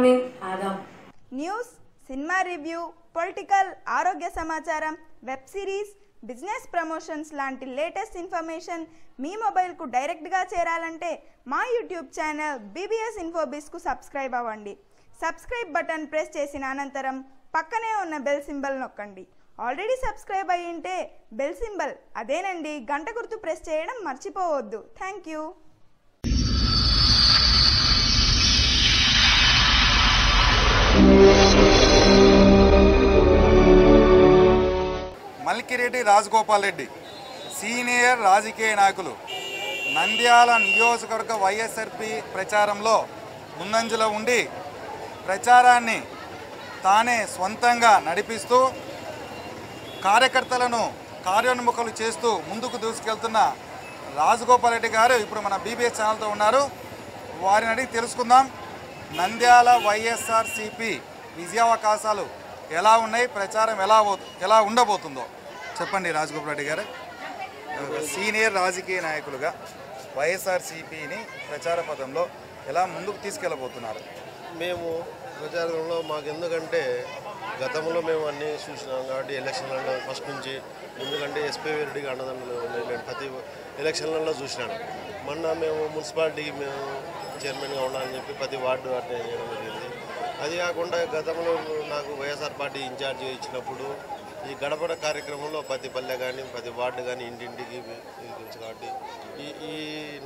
Morning ఆదాం. News cinema review political ఆరోగ్య సమాచారం వెబ్ సిరీస్ బిజినెస్ ప్రమోషన్స్ లాంటి లేటెస్ట్ ఇన్ఫర్మేషన్ మీ మొబైల్కు డైరెక్ట్గా చేరాలంటే మా యూట్యూబ్ ఛానల్ బీబీఎస్ ఇన్ఫోబిస్కు సబ్స్క్రైబ్ అవ్వండి. సబ్స్క్రైబ్ బటన్ ప్రెస్ చేసిన అనంతరం పక్కనే ఉన్న బెల్ సింబల్ నొక్కండి. ఆల్రెడీ సబ్స్క్రైబ్ అయ్యి ఉంటే బెల్ సింబల్ అదేనండి గంట గుర్తు ప్రెస్ చేయడం మర్చిపోవద్దు. Thank you. Malkireddy Rajagopal Reddy senior రాజకీయ నాయకులు. నంద్యాల నియోజకవర్గ వైఎస్ఆర్పి ప్రచారంలో ముందంజలో ఉండి ప్రచారాన్ని తానే స్వంతంగా నడిపిస్తూ కార్యకర్తలను కార్యోన్ముఖులు చేస్తూ ముందుకు దూసుకెళ్తున్న రాజగోపాల్ రెడ్డి గారు ఇప్పుడు మన బీబీఎస్ ఛానల్తో ఉన్నారు. వారిని అడిగి తెలుసుకుందాం. నంద్యాల వైఎస్ఆర్సిపి విజయావకాశాలు ఎలా ఉన్నాయి? ప్రచారం ఎలా పో- ఎలా ఉండబోతుందో. చెప్పండి రాజగోపాల్ రెడ్డి గారు. సీనియర్ రాజకీయ నాయకులుగా వైఎస్ఆర్సీపీని ప్రచార పదంలో ఎలా ముందుకు తీసుకెళ్ళబోతున్నారు? మేము ప్రచారంలో మాకు ఎందుకంటే గతంలో మేము అన్నీ చూసినాం కాబట్టి ఎలక్షన్లలో ఫస్ట్ నుంచి ఎందుకంటే ఎస్పీ రెడ్డికి అండదండలు నేను ప్రతి ఎలక్షన్లలో చూసినాను. మొన్న మేము మున్సిపాలిటీకి మేము చైర్మన్గా ఉండాలని చెప్పి ప్రతి వార్డు అటెండ్ చేయడం జరిగింది. అది కాకుండా గతంలో నాకు వైఎస్ఆర్ పార్టీ ఇన్ఛార్జ్ ఇచ్చినప్పుడు ఈ గడపడ కార్యక్రమంలో ప్రతి పల్లె కానీ ప్రతి వార్డు కానీ ఇంటింటికి ఇది తెలుసు కాబట్టి ఈ ఈ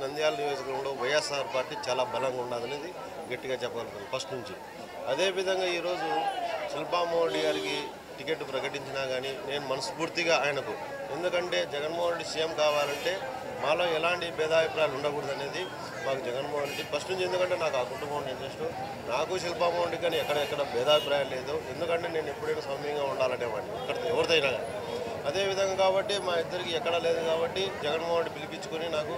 నంద్యాల నియోజకవర్గంలో వైఎస్ఆర్ పార్టీ చాలా బలంగా ఉండదనేది గట్టిగా చెప్పగలుగుతాను ఫస్ట్ నుంచి. అదేవిధంగా ఈరోజు శిల్పామోహన్ గారికి టికెట్ ప్రకటించినా కానీ నేను మనస్ఫూర్తిగా ఆయనకు ఎందుకంటే జగన్మోహన్ రెడ్డి సీఎం కావాలంటే మాలో ఎలాంటి భేదాభిప్రాయాలు ఉండకూడదు అనేది మాకు జగన్మోహన్ రెడ్డి ఫస్ట్ నుంచి ఎందుకంటే నాకు ఆ కుటుంబం ఇంట్రెస్ట్ నాకు శిల్పామోహన్ రెడ్డి కానీ ఎక్కడెక్కడ భేదాభిప్రాయం లేదు ఎందుకంటే నేను ఎప్పుడైనా సౌమ్యంగా ఉండాలనే వాడిని ఇక్కడ ఎవరిదైనా కానీ. అదేవిధంగా కాబట్టి మా ఇద్దరికి ఎక్కడా లేదు కాబట్టి జగన్మోహన్ రెడ్డి పిలిపించుకొని నాకు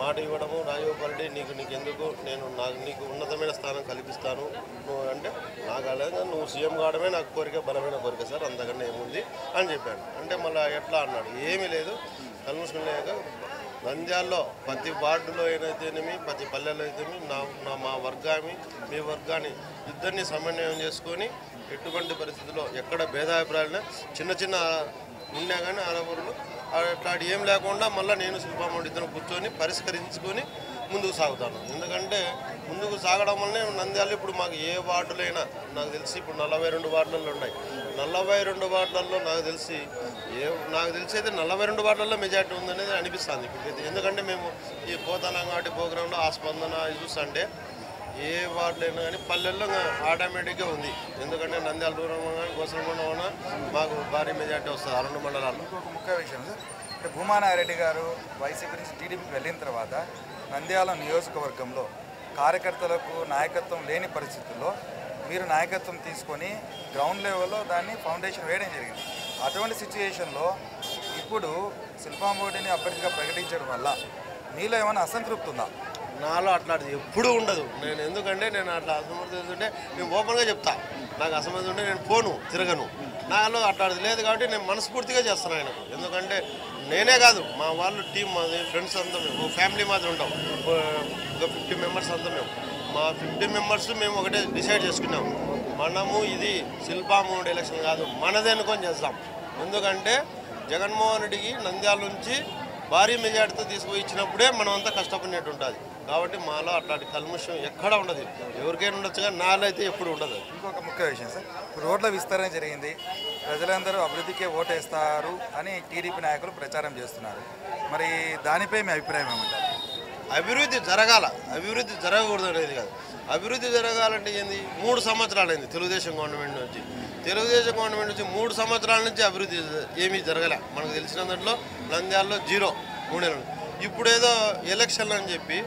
మాట ఇవ్వడము రాజగోపాల్రెడ్డి నీకు నీకు ఎందుకు నేను నాకు నీకు ఉన్నతమైన స్థానం కల్పిస్తాను. నువ్వు అంటే నాకు అలాగే నువ్వు సీఎం కావడమే నాకు కోరిక బలమైన కోరిక సార్. అంతకన్నా ఏముంది? అని చెప్పాను అంటే మళ్ళీ ఎట్లా అన్నాడు? ఏమీ లేదు. కన్వెన్షన్ లేక నంద్యాల్లో ప్రతి వార్డులో ఏదైతేనేమి ప్రతి పల్లెలో అయితేనేమి నా నా మా వర్గాన్ని మీ వర్గాన్ని ఇద్దరిని సమన్వయం చేసుకొని ఎటువంటి పరిస్థితుల్లో ఎక్కడ భేదాభిప్రాయాలు చిన్న చిన్న ఉన్నా కానీ ఆడవరులు అట్లాంటి ఏం లేకుండా మళ్ళీ నేను శిల్పామౌడి ఇద్దరు కూర్చొని పరిష్కరించుకొని ముందుకు సాగుతాను. ఎందుకంటే ముందుకు సాగడం వల్లనే నంద్యాల ఇప్పుడు మాకు ఏ వార్డులైనా నాకు తెలిసి ఇప్పుడు నలభై రెండు వార్డులలో ఉన్నాయి. నలభై రెండు వార్డులలో నాకు తెలిసి ఏ నాకు తెలిసి అయితే నలభై రెండు వార్డులలో మెజార్టీ ఉందనేది అనిపిస్తుంది ఇప్పటికైతే. ఎందుకంటే మేము ఈ పోతానంగాటి ప్రోగ్రాంలో ఆ స్పందన చూస్తుంటే ఏ వార్డులైనా కానీ పల్లెల్లో ఆటోమేటిక్గా ఉంది. ఎందుకంటే నంద్యాల దూరం గోసలమండ మాకు భారీ మెజార్టీ వస్తుంది. ఆ రెండు మండలాల్లో. ఇంకొక ముఖ్య విషయం సార్. అంటే భూమానారెడ్డి గారు వైసీపీ నుంచి టీడీపీకి వెళ్ళిన తర్వాత నంద్యాల నియోజకవర్గంలో కార్యకర్తలకు నాయకత్వం లేని పరిస్థితుల్లో మీరు నాయకత్వం తీసుకొని గ్రౌండ్ లెవెల్లో దాన్ని ఫౌండేషన్ వేయడం జరిగింది. అటువంటి సిచ్యుయేషన్లో ఇప్పుడు శిల్పాంబోటిని అభ్యర్థిగా ప్రకటించడం వల్ల మీలో ఏమైనా అసంతృప్తి ఉందా? నాలో అట్లాంటిది ఎప్పుడూ ఉండదు. నేను ఎందుకంటే నేను అట్లా ఉంటే నేను ఓపెన్గా చెప్తా. నాకు అసమర్థత ఉంటే నేను పోను తిరగను. నాలో అట్లాంటిది లేదు కాబట్టి నేను మనస్ఫూర్తిగా చేస్తాను ఆయనకు. ఎందుకంటే నేనే కాదు మా వాళ్ళు టీం మాది ఫ్రెండ్స్ అంతా మేము ఫ్యామిలీ మాది ఉంటాం. ఒక ఫిఫ్టీ మెంబర్స్ అంతా మేము. మా ఫిఫ్టీ మెంబర్స్ మేము ఒకటే డిసైడ్ చేసుకున్నాం. మనము ఇది శిల్పామూడి ఎలక్షన్ కాదు మనదే అనుకొని చేస్తాం. ఎందుకంటే జగన్మోహన్ రెడ్డికి నంద్యాల నుంచి భారీ మెజార్టీతో తీసుకుపోయి ఇచ్చినప్పుడే మనం అంతా కష్టపడినట్టు ఉంటుంది. కాబట్టి మాలో అట్లాంటి కల్ముషం ఎక్కడ ఉండదు. ఎవరికైనా ఉండొచ్చు కానీ నాలో అయితే ఎప్పుడు ఉండదు. ఇంకొక ముఖ్య విషయం సార్. ఇప్పుడు రోడ్ల విస్తరణ జరిగింది. ప్రజలందరూ అభివృద్ధికే ఓటేస్తారు అని టీడీపీ నాయకులు ప్రచారం చేస్తున్నారు. మరి దానిపై మీ అభిప్రాయం ఏమంటారు? అభివృద్ధి జరగాల. అభివృద్ధి జరగకూడదు అనేది కాదు. అభివృద్ధి జరగాలంటే ఏంది? మూడు సంవత్సరాలు అయింది తెలుగుదేశం గవర్నమెంట్ నుంచి. తెలుగుదేశం గవర్నమెంట్ నుంచి మూడు సంవత్సరాల నుంచి అభివృద్ధి ఏమీ జరగలే. మనకు తెలిసిన దాంట్లో నంద్యాలలో జీరో మూడేళ్ళు ఇప్పుడు ఏదో ఎలక్షన్లు అని చెప్పి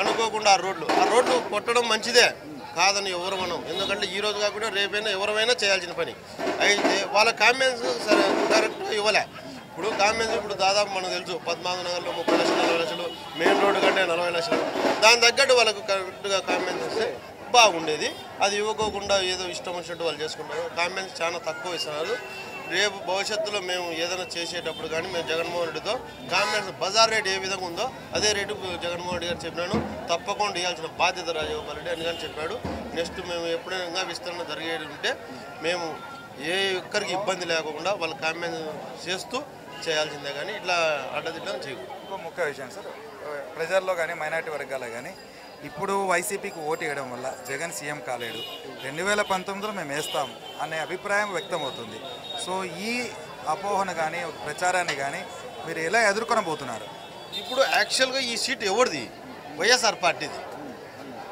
అనుకోకుండా ఆ రోడ్లు. ఆ రోడ్లు కొట్టడం మంచిదే కాదని ఎవరు మనం. ఎందుకంటే ఈ రోజు కాకుండా రేపైనా ఎవరైనా చేయాల్సిన పని. అయితే వాళ్ళ కామెంట్స్ సరే డైరెక్ట్గా ఇవ్వలే. ఇప్పుడు కామెంట్స్ ఇప్పుడు దాదాపు మనకు తెలుసు పద్మావతి నగర్లో ముప్పై లక్షలు నలభై లక్షలు మెయిన్ రోడ్డు కంటే నలభై లక్షలు. దాని తగ్గట్టు వాళ్ళకు కరెక్ట్గా కామెంట్స్ ఇస్తే బాగుండేది. అది ఇవ్వకోకుండా ఏదో ఇష్టం వచ్చినట్టు వాళ్ళు చేసుకుంటారు. కామెంట్స్ చాలా తక్కువ ఇస్తున్నారు. రేపు భవిష్యత్తులో మేము ఏదైనా చేసేటప్పుడు కానీ మేము జగన్మోహన్ రెడ్డితో కాంబినేషన్ బజార్ రేట్ ఏ విధంగా ఉందో అదే రేటు జగన్మోహన్ రెడ్డి గారు చెప్పినాను తప్పకుండా ఇవ్వాల్సిన బాధ్యత రాజగోపాల్ రెడ్డి అని కానీ చెప్పాడు. నెక్స్ట్ మేము ఎప్పుడైనా విస్తరణ జరిగేది ఉంటే మేము ఏ ఒక్కరికి ఇబ్బంది లేకుండా వాళ్ళు కాంబినేషన్ చేస్తూ చేయాల్సిందే కానీ ఇట్లా అడ్డదిడ్డం చేయకూడదు. ఇంకో ముఖ్య విషయం సార్. ప్రజల్లో కానీ మైనార్టీ వర్గాల్లో కానీ ఇప్పుడు వైసీపీకి ఓటు వేయడం వల్ల జగన్ సీఎం కాలేడు. రెండు వేల పంతొమ్మిదిలో మేము వేస్తాం అనే అభిప్రాయం వ్యక్తమవుతుంది. సో ఈ అపోహను కానీ ఒక ప్రచారాన్ని కానీ మీరు ఎలా ఎదుర్కొనబోతున్నారు? ఇప్పుడు యాక్చువల్గా ఈ సీట్ ఎవరిది? వైఎస్ఆర్ పార్టీది.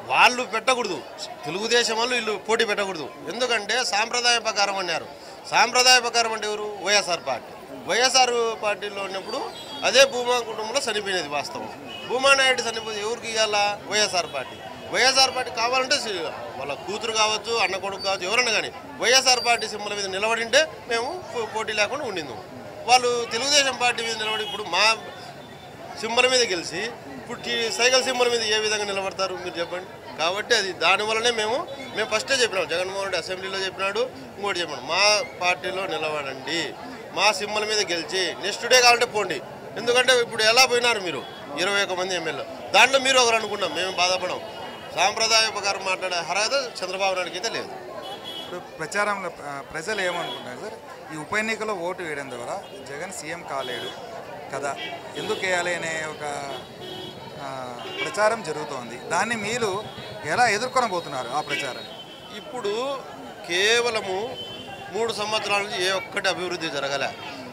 వాళ్ళు పెట్టకూడదు. తెలుగుదేశం వాళ్ళు వీళ్ళు పోటీ పెట్టకూడదు. ఎందుకంటే సాంప్రదాయ ప్రకారం అన్నారు. సాంప్రదాయ ప్రకారం అంటే ఎవరు? వైఎస్ఆర్ పార్టీ. వైఎస్ఆర్ పార్టీలో ఉన్నప్పుడు అదే భూమా కుటుంబంలో చనిపోయినది వాస్తవం. భూమానాయుడు చనిపోతే ఎవరికి ఇవ్వాలా వైఎస్ఆర్ పార్టీ. వైఎస్ఆర్ పార్టీ కావాలంటే వాళ్ళ కూతురు కావచ్చు అన్న కొడుకు కావచ్చు ఎవరన్నా కానీ వైఎస్ఆర్ పార్టీ సింబల్ మీద నిలబడింటే మేము పో- పోటీ లేకుండా ఉండిందాం. వాళ్ళు తెలుగుదేశం పార్టీ మీద నిలబడి ఇప్పుడు మా సింబల్ మీద గెలిచి ఇప్పుడు సైకిల్ సింబల్ మీద ఏ విధంగా నిలబడతారు మీరు చెప్పండి? కాబట్టి అది దానివల్లనే మేము మేము ఫస్టే చెప్పినాం జగన్మోహన్ రెడ్డి అసెంబ్లీలో చెప్పినాడు ఇంకోటి చెప్పినాడు మా పార్టీలో నిలబడండి. మా సింబల్ మీద గెలిచి నెక్స్ట్ డే కావాలంటే పోండి. ఎందుకంటే ఇప్పుడు ఎలా పోయినారు మీరు? ఇరవై ఒక మంది ఎమ్మెల్యే. దాంట్లో మీరు ఒకరు అనుకున్నాం మేము బాధపడం. సాంప్రదాయ ప్రకారం మాట్లాడే అర్హత చంద్రబాబు నాయుడుకి అయితే లేదు. ఇప్పుడు ప్రచారంలో ప్రజలు ఏమనుకుంటున్నారు సార్? ఈ ఉప ఎన్నికలో ఓటు వేయడం ద్వారా జగన్ సీఎం కాలేడు కదా? ఎందుకు వేయాలి అనే ఒక ప్రచారం జరుగుతోంది. దాన్ని మీరు ఎలా ఎదుర్కొనబోతున్నారు ఆ ప్రచారాన్ని? ఇప్పుడు కేవలము మూడు సంవత్సరాల నుంచి ఏ ఒక్కటి అభివృద్ధి జరగలే.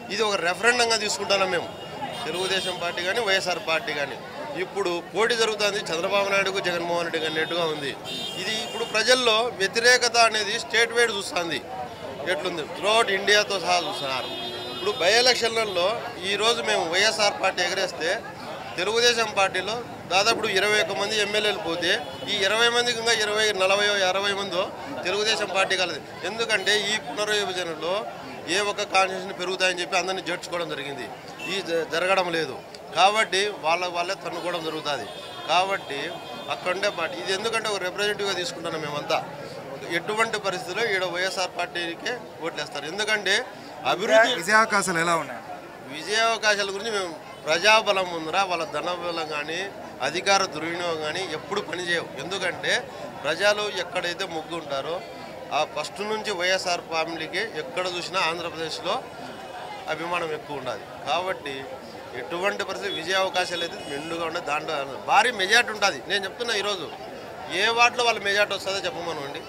ఇది ఒక రెఫరెండంగా తీసుకుంటున్నాం మేము. తెలుగుదేశం పార్టీ కానీ వైఎస్ఆర్ పార్టీ కానీ. ఇప్పుడు పోటీ జరుగుతుంది చంద్రబాబు నాయుడుకు జగన్మోహన్ రెడ్డికి అన్నట్టుగా ఉంది. ఇది ఇప్పుడు ప్రజల్లో వ్యతిరేకత అనేది స్టేట్ వైడ్ చూస్తుంది. ఎట్లుంది? త్రూఅవుట్ ఇండియాతో సహా చూస్తున్నారు. ఇప్పుడు బై ఎలక్షన్లలో ఈరోజు మేము వైఎస్ఆర్ పార్టీ ఎగరేస్తే తెలుగుదేశం పార్టీలో దాదాపు ఇరవై ఒక్క మంది ఎమ్మెల్యేలు పోతే ఈ ఇరవై మందికి ఇంకా ఇరవై నలభై అరవై మందో తెలుగుదేశం పార్టీ కలదు. ఎందుకంటే ఈ పునర్విభజనలో ఏ ఒక్క కాన్స్టిట్యూషన్ పెరుగుతాయని చెప్పి అందరినీ జడ్చుకోవడం జరిగింది. ఈ జరగడం లేదు. కాబట్టి వాళ్ళ వాళ్ళే తన్నుకోవడం జరుగుతుంది. కాబట్టి అక్కడే పార్టీ ఇది ఎందుకంటే ఒక రిప్రజెంటేటివ్గా తీసుకుంటున్నాం మేమంతా. ఎటువంటి పరిస్థితుల్లో ఈడ వైఎస్ఆర్ పార్టీకే ఓట్లేస్తారు. ఎందుకంటే అభివృద్ధి విజయావకాశాలు ఎలా ఉన్నాయి? విజయావకాశాల గురించి మేము ప్రజాబలం ముందర వాళ్ళ ధనబలం కానీ అధికార దుర్వినియోగం కానీ ఎప్పుడు పనిచేయవు ఎందుకంటే ప్రజలు ఎక్కడైతే మొగ్గు ఉంటారో ఆ ఫస్ట్ నుంచి వైఎస్ఆర్ ఫ్యామిలీకి ఎక్కడ చూసినా ఆంధ్రప్రదేశ్లో అభిమానం ఎక్కువ ఉండాలి. కాబట్టి ఎటువంటి పరిస్థితి విజయ అవకాశాలు అయితే మెండుగా ఉండే దాంట్లో భారీ మెజార్టీ ఉంటుంది. నేను చెప్తున్నా ఈరోజు ఏ వార్డులో వాళ్ళ మెజార్టీ వస్తుందో చెప్పమనండి.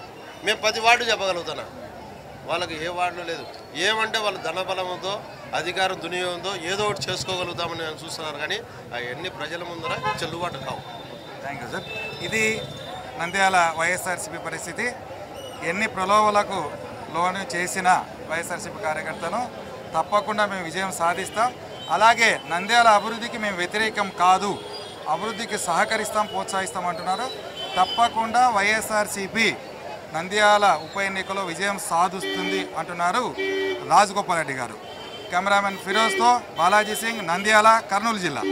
మేము పది వార్డు చెప్పగలుగుతున్నా వాళ్ళకి ఏ వార్డులో లేదు. ఏమంటే వాళ్ళ ధనబలంతో అధికారం దునియోగంతో ఏదో ఒకటి చేసుకోగలుగుతామని నేను చూస్తున్నారు. కానీ అవన్నీ ప్రజల ముందర చెల్లుబాటు కావు. థ్యాంక్ యూ సార్ ఇది నంద్యాల వైఎస్ఆర్సీపీ పరిస్థితి. ఎన్ని ప్రలోభలకు లోను చేసిన వైఎస్ఆర్సీపీ కార్యకర్తను తప్పకుండా మేము విజయం సాధిస్తాం. అలాగే నంద్యాల అభివృద్ధికి మేము వ్యతిరేకం కాదు. అభివృద్ధికి సహకరిస్తాం ప్రోత్సహిస్తాం అంటున్నారు. తప్పకుండా వైఎస్ఆర్సీపీ నంద్యాల ఉప ఎన్నికలో విజయం సాధిస్తుంది అంటున్నారు రాజగోపాల్ రెడ్డి గారు. కెమెరామెన్ ఫిరోజ్తో బాలాజీ సింగ్ నంద్యాల కర్నూలు జిల్లా.